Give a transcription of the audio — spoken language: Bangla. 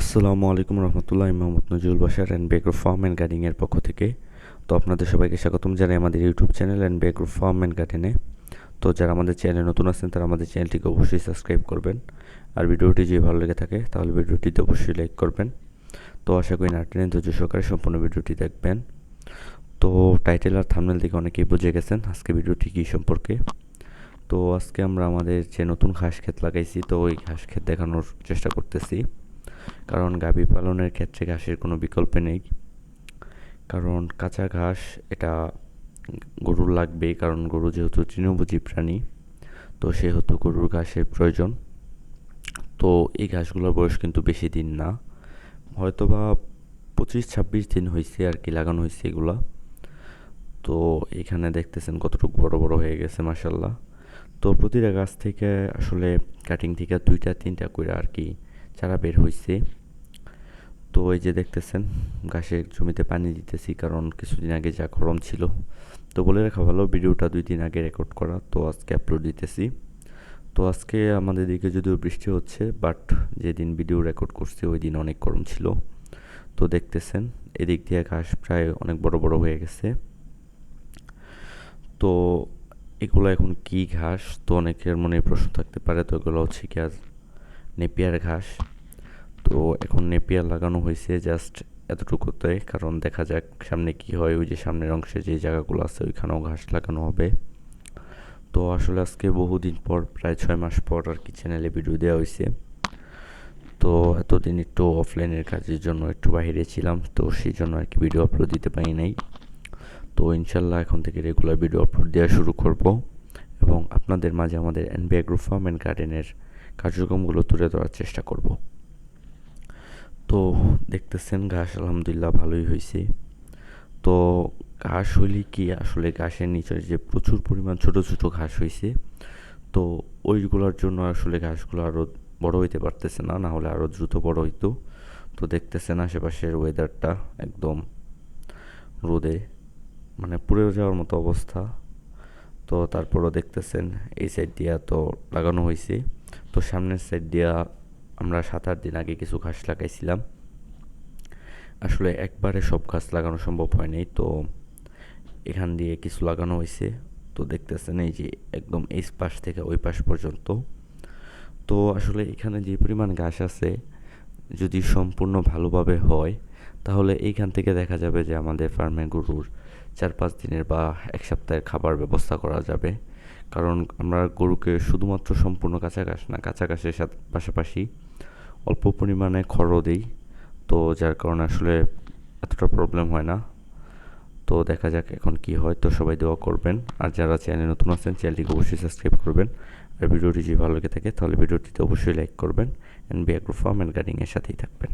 আসসালামু আলাইকুম Rahmatullah Mohammad Nazrul Basar and B agro farm and গার্ডেনিংয়ের পক্ষ থেকে। তো আপনাদের সবাইকে স্বাগতম জানাই আমাদের YouTube channel and B agro farm and গার্ডেনে তো যারা আমাদের চ্যানেলে নতুন আছেন, তারা আমাদের চ্যানেলটিকে অবশ্যই সাবস্ক্রাইব করবেন। আর ভিডিওটি যদি ভালো লেগে থাকে, তাহলে ভিডিওটিতে অবশ্যই লাইক করবেন। তো আশা করি নাটনের ধৈর্য সহকারে সম্পূর্ণ ভিডিওটি দেখবেন। তো টাইটেল আর থামনেল থেকে অনেকেই বুঝে গেছেন আজকে ভিডিওটি কী সম্পর্কে। তো আজকে আমরা আমাদের যে নতুন ঘাস ক্ষেত লাগাইছি, তো ওই ঘাস ক্ষেত দেখানোর চেষ্টা করতেছি। কারণ গাভী পালনের ক্ষেত্রে ঘাসের কোনো বিকল্প নেই। কারণ কাঁচা ঘাস, এটা গরুর লাগবেই কারণ গরু যেহেতু তৃণভোজী প্রাণী, তো সেহেতু গরুর ঘাসের প্রয়োজন। তো এই ঘাসগুলোর বয়স কিন্তু বেশি দিন না। হয়তো বা পঁচিশ ছাব্বিশ দিন হয়েছে আর কি, লাগানো হয়েছে এগুলা। তো এখানে দেখতেছেন কতটুকু বড় বড় হয়ে গেছে মাসাল্লাহ তো প্রতিটা গাছ থেকে আসলে কাটিং থেকে দুইটা, তিনটা করে আর কি চারা বের হয়েছে তো এই যে দেখতেছেন ঘাসের জমিতে পানি দিতেছি কারণ কিছুদিন আগে যা গরম ছিল। তো বলে রাখা ভালো, ভিডিওটা দুই দিন আগে রেকর্ড করা, তো আজকে আপলোড দিতেছি। তো আজকে আমাদের দিকে যদিও বৃষ্টি হচ্ছে বাট যেদিন ভিডিও রেকর্ড করছি, ওই দিন অনেক গরম ছিল। তো দেখতেছেন, এদিক দিয়ে ঘাস প্রায় অনেক বড় বড় হয়ে গেছে। তো এগুলো এখন কি ঘাস? তো অনেকের মনে প্রশ্ন থাকতে পারে, তো এগুলো হচ্ছে কি আজ নেপিয়ার ঘাস। তো এখন নেপিয়ার লাগানো হয়েছে জাস্ট এতটুকুতে, কারণ দেখা যাক সামনে কি হয়, ওই যে সামনের অংশে যে জায়গাগুলো আছে, ওইখানেও ঘাস লাগানো হবে। তো আসলে আজকে বহুদিন পর, প্রায় ছয় মাস পর আর কি চ্যানেলে ভিডিও দেওয়া হয়েছে। তো এতদিন একটু অফলাইনের কাজের জন্য একটু বাইরে ছিলাম, তো সেই জন্য আর কি ভিডিও আপলোড দিতে পারি নাই। তো ইনশাল্লাহ এখন থেকে রেগুলার ভিডিও আপলোড দেওয়া শুরু করব। এবং আপনাদের মাঝে আমাদের এনবি অ্যাগ্রো ফার্ম অ্যান্ড গার্ডেনের কার্যক্রমগুলো তুলে ধরার চেষ্টা করব। তো দেখতেছেন ঘাস আলহামদুলিল্লাহ ভালোই হয়েছে তো ঘাস হইলে কি আসলে ঘাসের নিচে যে প্রচুর পরিমাণ ছোট ছোট ঘাস হয়েছে তো ওইগুলোর জন্য আসলে ঘাসগুলো আরও বড় হইতে পারতেছে না না হলে আরও দ্রুত বড় হইতো। তো দেখতেছেন আশেপাশের ওয়েদারটা একদম রোদে মানে পুড়ে যাওয়ার মতো অবস্থা। তো তারপরও দেখতেছেন এই সাইড দিয়া তো লাগানো হয়েছে তো সামনের সাইড দিয়া আমরা সাত আট দিন আগে কিছু ঘাস লাগাইছিলাম। আসলে একবারে সব ঘাস লাগানো সম্ভব হয়নি, তো এখান দিয়ে কিছু লাগানো হয়েছে তো দেখতেছেন এই যে একদম এই পাশ থেকে ওই পাশ পর্যন্ত। তো আসলে এখানে যে পরিমাণ ঘাস আছে, যদি সম্পূর্ণ ভালোভাবে হয়, তাহলে এইখান থেকে দেখা যাবে যে আমাদের ফার্মে গরুর চার পাঁচ দিনের বা এক সপ্তাহের খাবার ব্যবস্থা করা যাবে। কারণ আমরা গরুকে শুধুমাত্র সম্পূর্ণ কাঁচা ঘাস না কাঁচা ঘাসের সাথে পাশাপাশি অল্প পরিমাণে খড়ও দিই। তো যার কারণে আসলে এতটা প্রবলেম হয় না। তো দেখা যাক এখন কি হয়। তো সবাই দোয়া করবেন। আর যারা চ্যানেলে নতুন আছেন, চ্যানেলটিকে অবশ্যই সাবস্ক্রাইব করবেন। আর ভিডিওটি যদি ভালো লেগে থাকে, তাহলে ভিডিওটিতে অবশ্যই লাইক করবেন। And B agro farm and গার্ডিংয়ের সাথেই থাকবেন।